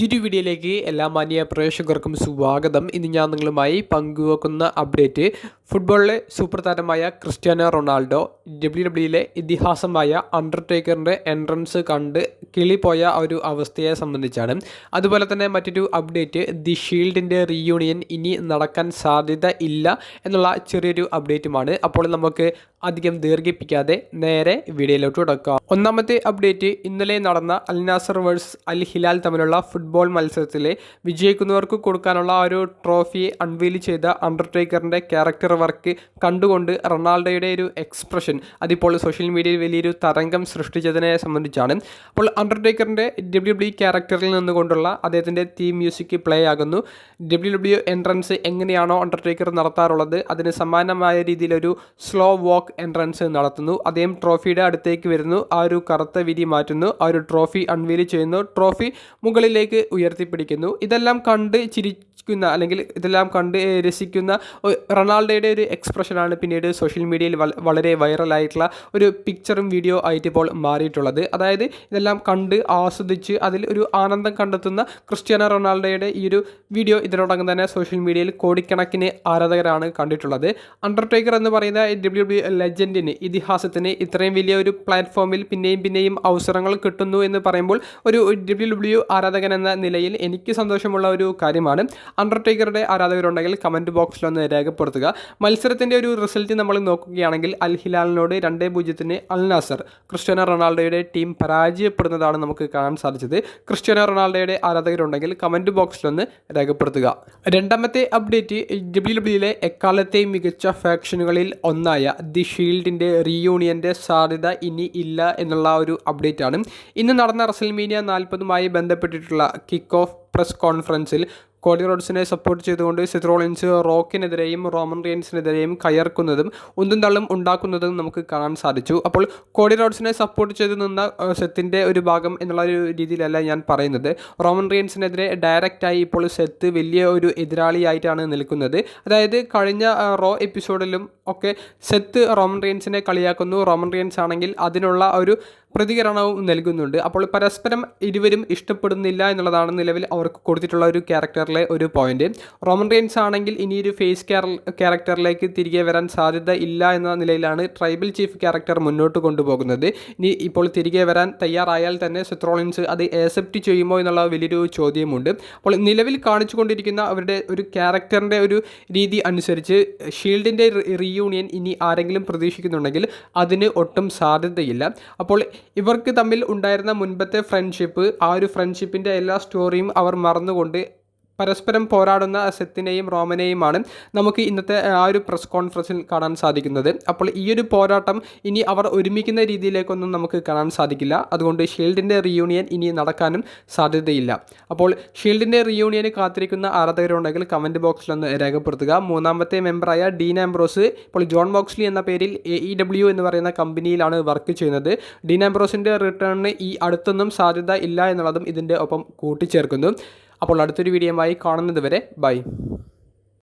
പുതിയൊരു വീഡിയോയിലേക്ക് എല്ലാ മാന്യ പ്രേക്ഷകർക്കും സ്വാഗതം. ഇന്ന് ഞാൻ നിങ്ങളുമായി പങ്കുവെക്കുന്ന അപ്ഡേറ്റ് ഫുട്ബോളിലെ സൂപ്പർ താരമായ ക്രിസ്ത്യാനോ റൊണാൾഡോ ഡബ്ല്യു ഡബ്ല്യുയിലെ ഇതിഹാസമായ അണ്ടർടേക്കറിന്റെ എൻട്രൻസ് കണ്ട് കിളിപ്പോയ ഒരു അവസ്ഥയെ സംബന്ധിച്ചാണ്. അതുപോലെ തന്നെ മറ്റൊരു അപ്ഡേറ്റ് ദി ഷീൽഡിന്റെ റീയൂണിയൻ ഇനി നടക്കാൻ സാധ്യത ഇല്ല എന്നുള്ള ചെറിയൊരു അപ്ഡേറ്റുമാണ്. അപ്പോൾ നമുക്ക് അധികം ദീർഘിപ്പിക്കാതെ നേരെ വീഡിയോയിലോട്ട് തുടക്കാം ഒന്നാമത്തെ അപ്ഡേറ്റ് ഇന്നലെ നടന്ന Al Nassr versus Al Hilal തമ്മിലുള്ള ഫുട്ബോൾ മത്സരത്തിലെ വിജയിക്കുന്നവർക്ക് കൊടുക്കാനുള്ള ഒരു ട്രോഫി അൺവീൽ ചെയ്ത അണ്ടർടേക്കറിന്റെ ക്യാരക്ടർ വർക്ക് കണ്ടുകൊണ്ട് റൊണാൾഡോയുടെ ഒരു എക്സ്പ്രഷൻ അതിപ്പോൾ സോഷ്യൽ മീഡിയയിൽ വലിയൊരു തരംഗം സൃഷ്ടിച്ചതിനെ സംബന്ധിച്ചാണ്. അപ്പോൾ അണ്ടർടേക്കറിന്റെ ഡബ്ല്യു ഡബ്ല്യു ക്യാരക്ടറിൽ നിന്നുകൊണ്ടുള്ള അദ്ദേഹത്തിന്റെ തീം മ്യൂസിക് പ്ലേ ആകുന്നു. ഡബ്ല്യു ഡബ്ല്യു എൻട്രൻസ് എങ്ങനെയാണോ അണ്ടർടേക്കർ നടത്താറുള്ളത് അതിന് സമാനമായ രീതിയിലൊരു സ്ലോ വാക്ക് എൻട്രൻസ് നടത്തുന്നു. അദ്ദേഹം ട്രോഫിയുടെ അടുത്തേക്ക് വരുന്നു ആ ഒരു കറുത്ത വിരി മാറ്റുന്നു ആ ഒരു ട്രോഫി അൺവീൽ ചെയ്യുന്നു ട്രോഫി മുകളിലേക്ക് ഉയർത്തിപ്പിടിക്കുന്നു. ഇതെല്ലാം കണ്ട് ചിരിക്കുന്ന അല്ലെങ്കിൽ ഇതെല്ലാം കണ്ട് രസിക്കുന്ന റൊണാൾഡോയുടെ ഒരു എക്സ്പ്രഷനാണ് പിന്നീട് സോഷ്യൽ മീഡിയയിൽ വളരെ വൈറലായിട്ടുള്ള ഒരു പിക്ചറും വീഡിയോ ആയിട്ട് ഇപ്പോൾ മാറിയിട്ടുള്ളത്. അതായത് ഇതെല്ലാം കണ്ട് ആസ്വദിച്ച് അതിൽ ഒരു ആനന്ദം കണ്ടെത്തുന്ന ക്രിസ്ത്യാനോ റൊണാൾഡോയുടെ ഈ ഒരു വീഡിയോ ഇതിനോടകം തന്നെ സോഷ്യൽ മീഡിയയിൽ കോടിക്കണക്കിന് ആരാധകരാണ് കണ്ടിട്ടുള്ളത്. അണ്ടർടേക്കർ എന്ന് പറയുന്ന ഡബ്ല്യു ഡബ്ല്യു ലെജൻഡിന് ഇതിഹാസത്തിന് ഇത്രയും വലിയ ഒരു പ്ലാറ്റ്ഫോമിൽ പിന്നെയും പിന്നെയും അവസരങ്ങൾ കിട്ടുന്നു എന്ന് പറയുമ്പോൾ ഒരു ഡബ്ല്യു ഡബ്ല്യു ആരാധകൻ എന്ന നിലയിൽ എനിക്ക് സന്തോഷമുള്ള ഒരു കാര്യമാണ്. അണ്ടർടേക്കറുടെ ആരാധകരുണ്ടെങ്കിൽ കമന്റ് ബോക്സിലൊന്ന് രേഖപ്പെടുത്തുക. മത്സരത്തിന്റെ ഒരു റിസൾട്ട് നമ്മൾ നോക്കുകയാണെങ്കിൽ അൽ ഹിലാലിനോട് രണ്ടേ പൂജ്യത്തിന് അൽ നാസർ ക്രിസ്ത്യാനോ റൊണാൾഡോയുടെ ടീം പരാജയപ്പെടുന്നതാണ് നമുക്ക് കാണാൻ സാധിച്ചത്. ക്രിസ്ത്യാനോ റൊണാൾഡോയുടെ ആരാധകരുണ്ടെങ്കിൽ കമന്റ് ബോക്സിലൊന്ന് രേഖപ്പെടുത്തുക. രണ്ടാമത്തെ അപ്ഡേറ്റ് ഡബ്ല്യു ഡബ്ല്യുയിലെ എക്കാലത്തെയും മികച്ച ഫാക്ഷനുകളിൽ ഒന്നായ ദി ഷീൽഡിന്റെ റീയൂണിയന്റെ സാധ്യത ഇനി ഇല്ല എന്നുള്ള ഒരു അപ്ഡേറ്റ് ആണ്. ഇന്ന് നടന്ന റസൽമീനിയ നാൽപ്പതുമായി ബന്ധപ്പെട്ടിട്ടുള്ള കിക്ക് ഓഫ് പ്രസ് കോൺഫറൻസിൽ കോഡി റോഡ്സിനെ സപ്പോർട്ട് ചെയ്തുകൊണ്ട് സിത്രോളിൻസ് റോക്കിനെതിരെയും റോമൻ റിയൻസിനെതിരെയും കയർക്കുന്നതും ഉന്തും തള്ളും ഉണ്ടാക്കുന്നതും നമുക്ക് കാണാൻ സാധിച്ചു. അപ്പോൾ കോഡി റോഡ്സിനെ സപ്പോർട്ട് ചെയ്ത് നിന്ന സെത്തിന്റെ ഒരു ഭാഗം എന്നുള്ള ഒരു രീതിയിലല്ല ഞാൻ പറയുന്നത്. റോമൻ റിയൻസിനെതിരെ ഡയറക്റ്റായി ഇപ്പോൾ സെത്ത് വലിയ ഒരു എതിരാളിയായിട്ടാണ് നിൽക്കുന്നത്. അതായത് കഴിഞ്ഞ റോ എപ്പിസോഡിലും ഒക്കെ സെത്ത് റോമൻ റിയൻസിനെ കളിയാക്കുന്നു. റോമൻ റിയൻസ് ആണെങ്കിൽ അതിനുള്ള ഒരു പ്രതികരണവും നൽകുന്നുണ്ട്. അപ്പോൾ പരസ്പരം ഇരുവരും ഇഷ്ടപ്പെടുന്നില്ല എന്നുള്ളതാണ് നിലവിൽ അവർക്ക് കൊടുത്തിട്ടുള്ള ഒരു ക്യാരക്ടറിലെ ഒരു പോയിന്റ് റോമൻ റെയിൻസ് ആണെങ്കിൽ ഇനി ഒരു ഫേസ് ക്യാരക്ടറിലേക്ക് തിരികെ വരാൻ സാധ്യത ഇല്ല എന്ന നിലയിലാണ് ട്രൈബൽ ചീഫ് ക്യാരക്ടർ മുന്നോട്ട് കൊണ്ടുപോകുന്നത്. ഇനി ഇപ്പോൾ തിരികെ വരാൻ തയ്യാറായാൽ തന്നെ സെത്രോളിൻസ് അത് ആക്സെപ്റ്റ് ചെയ്യുമോ എന്നുള്ള വലിയൊരു ചോദ്യമുണ്ട്. അപ്പോൾ നിലവിൽ കാണിച്ചു കൊണ്ടിരിക്കുന്ന അവരുടെ ഒരു ക്യാരക്ടറിന്റെ ഒരു രീതി അനുസരിച്ച് ഷീൽഡിന്റെ റീയൂണിയൻ ഇനി ആരെങ്കിലും പ്രതീക്ഷിക്കുന്നുണ്ടെങ്കിൽ അതിന് ഒട്ടും സാധ്യതയില്ല. അപ്പോൾ ഇവർക്ക് തമ്മിൽ ഉണ്ടായിരുന്ന മുൻപത്തെ ഫ്രണ്ട്ഷിപ്പ് ആ ഒരു ഫ്രണ്ട്ഷിപ്പിന്റെ എല്ലാ സ്റ്റോറിയും അവർ മറന്നുകൊണ്ട് പരസ്പരം പോരാടുന്ന സെത്തിനെയും റോമനെയുമാണ് നമുക്ക് ഇന്നത്തെ ആ ഒരു പ്രസ് കോൺഫറൻസിൽ കാണാൻ സാധിക്കുന്നത്. അപ്പോൾ ഈ ഒരു പോരാട്ടം ഇനി അവർ ഒരുമിക്കുന്ന രീതിയിലേക്കൊന്നും നമുക്ക് കാണാൻ സാധിക്കില്ല. അതുകൊണ്ട് ഷീൽഡിന്റെ റിയൂണിയൻ ഇനി നടക്കാനും സാധ്യതയില്ല. അപ്പോൾ ഷീൽഡിന്റെ റിയൂണിയന് കാത്തിരിക്കുന്ന ആരാധകരുണ്ടെങ്കിൽ കമന്റ് ബോക്സിലൊന്ന് രേഖപ്പെടുത്തുക. മൂന്നാമത്തെ മെമ്പറായ ഡീൻ ആംബ്രോസ് ഇപ്പോൾ ജോൺ ബോക്സ്ലി എന്ന പേരിൽ എ ഇ ഡബ്ല്യു എന്ന് പറയുന്ന കമ്പനിയിലാണ് വർക്ക് ചെയ്യുന്നത്. ഡീൻ ആംബ്രോസിന്റെ റിട്ടേണിന് ഈ അടുത്തൊന്നും സാധ്യത ഇല്ല എന്നുള്ളതും ഇതിന്റെ ഒപ്പം കൂട്ടിച്ചേർക്കുന്നു. അപ്പോൾ അടുത്തൊരു വീഡിയോയുമായി കാണുന്നത് വരെ ബൈ.